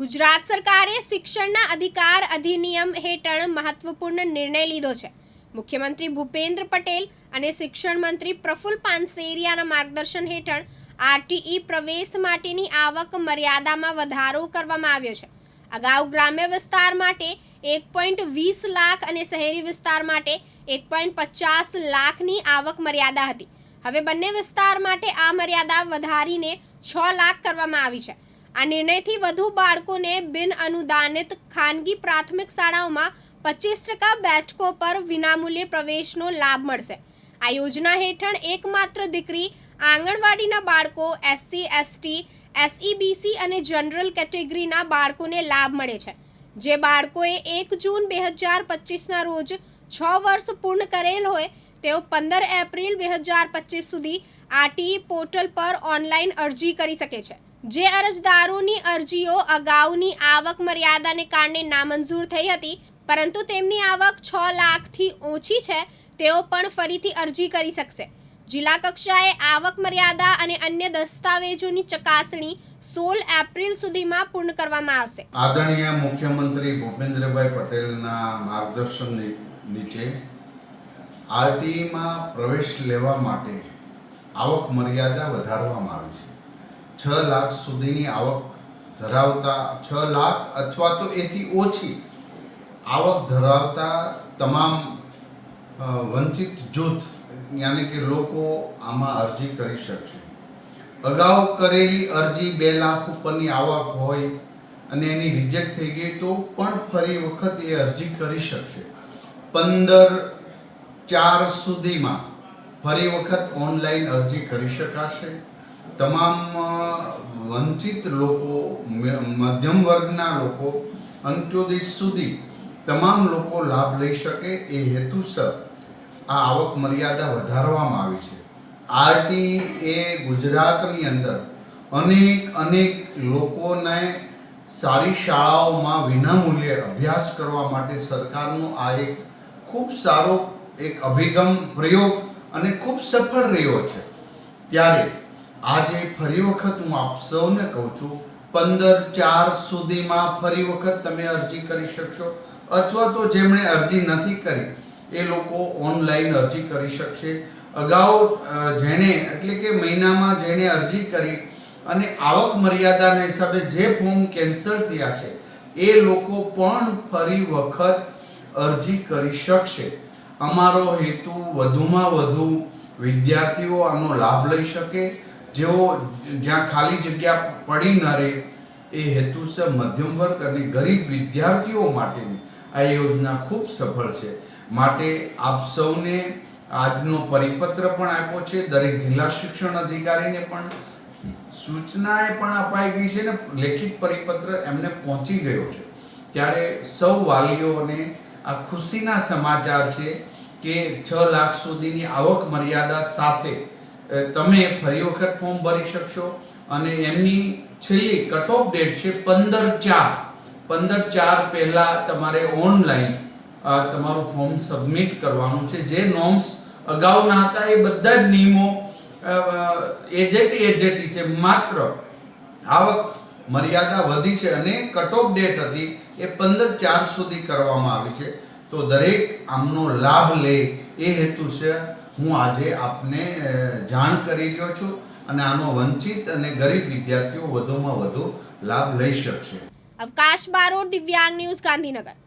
ગુજરાત સરકારે શિક્ષણના અધિકાર અધિનિયમ હેઠળ મહત્વપૂર્ણ નિર્ણય લીધો છે. મુખ્યમંત્રી ભૂપેન્દ્ર પટેલ અને શિક્ષણ મંત્રી પ્રફુલ પાનસેરિયાના માર્ગદર્શન હેઠળ આરટીઈ પ્રવેશ માટેની આવક મર્યાદામાં વધારો કરવામાં આવ્યો છે. અગાઉ ગ્રામ્ય વિસ્તાર માટે એક પોઈન્ટ વીસ લાખ અને શહેરી વિસ્તાર માટે એક પોઈન્ટ પચાસ લાખની આવક મર્યાદા હતી. હવે બંને વિસ્તાર માટે આ મર્યાદા વધારીને છ લાખ કરવામાં આવી છે. આ નિર્ણયથી વધુ બાળકોને બિન અનુદાનિત ખાનગી પ્રાથમિક શાળાઓમાં પચીસ ટકા બેઠકો પર વિનામૂલ્યે પ્રવેશનો લાભ મળશે. આ યોજના હેઠળ એકમાત્ર દીકરી આંગણવાડીના બાળકો, એસસી, એસટી, એસઈબીસી અને જનરલ કેટેગરીના બાળકોને લાભ મળે છે, જે બાળકોએ એક જૂન બે હજાર પચીસના રોજ છ વર્ષ પૂર્ણ કરેલ હોય તેઓ પંદર એપ્રિલ બે હજાર પચીસ સુધી આરટીઈ પોર્ટલ પર ઓનલાઈન અરજી કરી શકે છે. જે અરજદારોની અરજીઓ, અગાઉની આવક મર્યાદાને કારણે નામંજૂર થઈ હતી, પરંતુ તેમની આવક છ લાખથી ઓછી છે, તેઓ પણ ફરીથી અરજી કરી શકશે. જિલ્લા કક્ષાએ આવક મર્યાદા અને અન્ય દસ્તાવેજોની ચકાસણી સોળ એપ્રિલ સુધીમાં પૂર્ણ કરવામાં આવશે. આદરણીય મુખ્યમંત્રી ભૂપેન્દ્રભાઈ પટેલના માર્ગદર્શન નીચે આરટીઈમાં પ્રવેશ લેવા માટે આવક મર્યાદા વધારવામાં આવી છે. છ લાખ સુધીની આવક ધરાવતા, છ લાખ અથવા તો એથી ઓછી આવક ધરાવતા તમામ વંચિત જૂથ, યાની કે લોકો આમાં અરજી કરી શકશે. અગાઉ કરેલી અરજી બે લાખ ઉપરની આવક હોય અને એની રિજેક્ટ થઈ ગઈ તો પણ ફરી વખત એ અરજી કરી શકશે. પંદર ચાર સુધીમાં ફરી વખત ઓનલાઈન અરજી કરી શકાશે. તમામ વંચિત લોકો મધ્યમ વર્ગના લોકો, અંત્યોદય સુધી તમામ લોકો લાભ લઈ શકે એ હેતુસર આ આવક મર્યાદા વધારવામાં આવી છે. આરટી એ ગુજરાતની અંદર અનેક અનેક લોકોને સારી શાળાઓમાં વિનામૂલ્યે અભ્યાસ કરવા માટે સરકારનો આ એક ખૂબ સારો એક અભિગમ પ્રયોગ અને ખૂબ સફળ રહ્યો છે. ત્યારે આજે ફરી વખત હું આપ સૌને કહું છું, પંદર ચાર સુધીમાં ફરી વખત તમે અરજી કરી શકશો. અથવા તો જેમણે અરજી નથી કરી, એ લોકો ઓનલાઈન અરજી કરી શકશે. અગાઉ જેણે, એટલે કે મહિનામાં જેણે અરજી કરી અને આવક મર્યાદાના હિસાબે જે ફોર્મ કેન્સલ થયા છે, એ લોકો પણ ફરી વખત અરજી કરી શકશે. અમારો હેતુ વધુમાં વધુ વિદ્યાર્થીઓ આનો લાભ લઈ શકે જેઓ જ્યાં ખાલી જગ્યા પડી ન રહે, એ હેતુસર મધ્યમ વર્ગ અને ગરીબ વિદ્યાર્થીઓ માટેની આ યોજના ખૂબ સફળ છે. માટે આપ સૌને આજનો પરિપત્ર પણ આપ્યો છે. દરેક જિલ્લા શિક્ષણ અધિકારીને પણ સૂચનાએ પણ અપાઈ ગઈ છે ને લેખિત પરિપત્ર એમને પહોંચી ગયો છે. ત્યારે સૌ વાલીઓને આ ખુશીના સમાચાર છે કે છ લાખ સુધીની આવક મર્યાદા સાથે તમે ફરી વખત ફોર્મ ભરી શકશો. અને એમની છેલ્લી કટ ઓફ ડેટ છે પંદર ચાર. પંદર ચાર પહેલાં તમારે ઓનલાઈન તમારું ફોર્મ સબમિટ કરવાનું છે. જે નોર્મ્સ અગાઉના હતા એ બધા જ નિયમો એજેટી એજેટી છે. માત્ર આવક મર્યાદા વધી છે અને કટ ઓફ ડેટ હતી એ પંદર ચાર સુધી કરવામાં આવી છે. તો દરેક આમનો લાભ લે એ હેતુ છે હું આજે આપને જાણ કરી રહ્યો છું અને આનો વંચિત અને ગરીબ વિદ્યાર્થીઓ વધુમાં વધુ લાભ લઈ શકશે. અવકાશ બારોટ દિવ્યાંગ ન્યૂઝ ગાંધીનગર